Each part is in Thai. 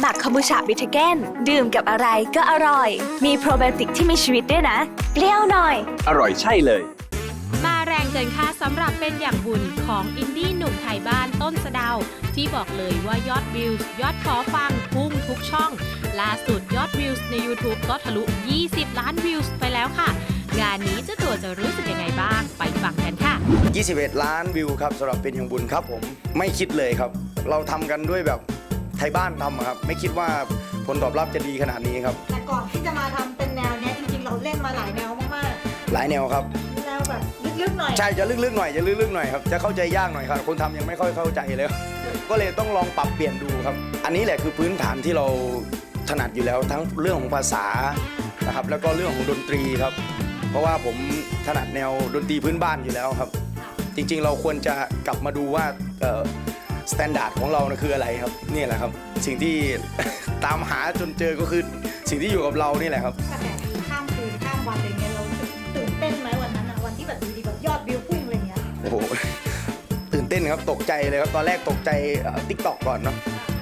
หมักคอมบูชาบิทเกนดื่มกับอะไรก็อร่อย มีโปรไบโอติกที่มีชีวิตด้วยนะ เปรี้ยวหน่อย อร่อยใช่เลย มาแรงเกินค่าสำหรับเป็นอย่างบุญของอินดี้หนุ่มไทยบ้านต้นสะเดา ที่บอกเลยว่ายอดวิว ยอดขอฟังพุ่งทุกช่อง ล่าสุดยอดวิวใน YouTube ก็ทะลุ 20 ล้านวิวไปแล้วค่ะ งานนี้เจ้าตัวจะรู้สึกยังไงบ้าง ไปฟังกันค่ะ 21 ล้านวิวครับสำหรับเป็นอย่างบุญครับผมไม่คิดเลยครับ เราทำกันด้วยแบบ ไทยบ้านทำอะครับ ไม่คิดว่าผลตอบรับจะดีขนาดนี้ครับ แต่ก่อนที่จะมาทำเป็นแนวเนี้ยจริงๆ เราเล่นมาหลายแนวมากหลายแนวครับ ๆ แนวแบบลึกๆหน่อยใช่จะลึกๆหน่อยจะลึกๆหน่อยครับจะเข้าใจยากหน่อยครับ คนทำยังไม่ค่อยเข้าใจเลยครับก็เลยต้องลองปรับเปลี่ยนดูครับ อันนี้แหละคือพื้นฐานที่เราถนัดอยู่แล้วทั้งเรื่องของภาษานะครับแล้วก็เรื่องของดนตรีครับ เพราะว่าผมถนัดแนวดนตรีพื้นบ้านอยู่แล้วครับ จริงๆ เราควรจะกลับมาดูว่า สแตนดาร์ดของเรานะคืออะไรครับนี่แหละครับ สิ่งที่ ตามหาจนเจอก็คือสิ่งที่อยู่กับเรานี่แหละครับ กระแสดีข้ามคืนข้ามวันอะไรเงี้ยเราตื่นเต้นไหมวันนั้นอะวันที่แบบอยู่ดีแบบยอดวิวพุ่งอะไรเงี้ยโอ้โห ตื่นเต้นครับตกใจเลยครับ ตอนแรกตกใจทิกตอกก่อนเนาะ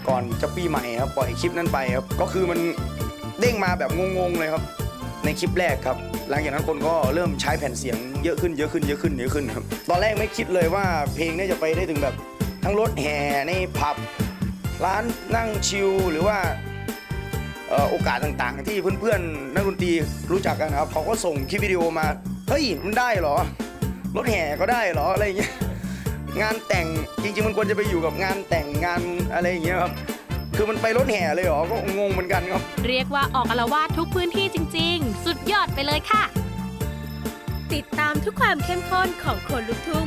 ก่อนจะปีใหม่ครับปล่อยคลิปนั้นไปครับ ก็คือมันเด้งมาแบบงงๆเลยครับ ในคลิปแรกครับ หลังจากนั้นคนก็เริ่มใช้แผ่นเสียงเยอะขึ้นเยอะขึ้นเยอะขึ้นเยอะขึ้นครับ ตอนแรกไม่คิดเลยว่าเพลงเนี้จะไปได้ถึงแบบ ทั้งรถแห่ในผับ ร้านนั่งชิลหรือว่าโอกาสต่างๆ ที่เพื่อนๆนักดนตรีรู้จักกันครับเขาก็ส่งคลิปวิดีโอมาเฮ้ยมันได้เหรอ รถแห่ก็ได้เหรออะไรอย่างเงี้ยงานแต่งจริงๆมันควรจะไปอยู่กับงานแต่งงานอะไรอย่างเงี้ยครับคือมันไปรถแห่เลยเหรอก็งงเหมือนกันครับ เรียกว่าออกอารวาสทุกพื้นที่จริง ๆ สุดยอดไปเลยค่ะ ติดตามทุกความเข้มข้นของคนลุกทุ่ง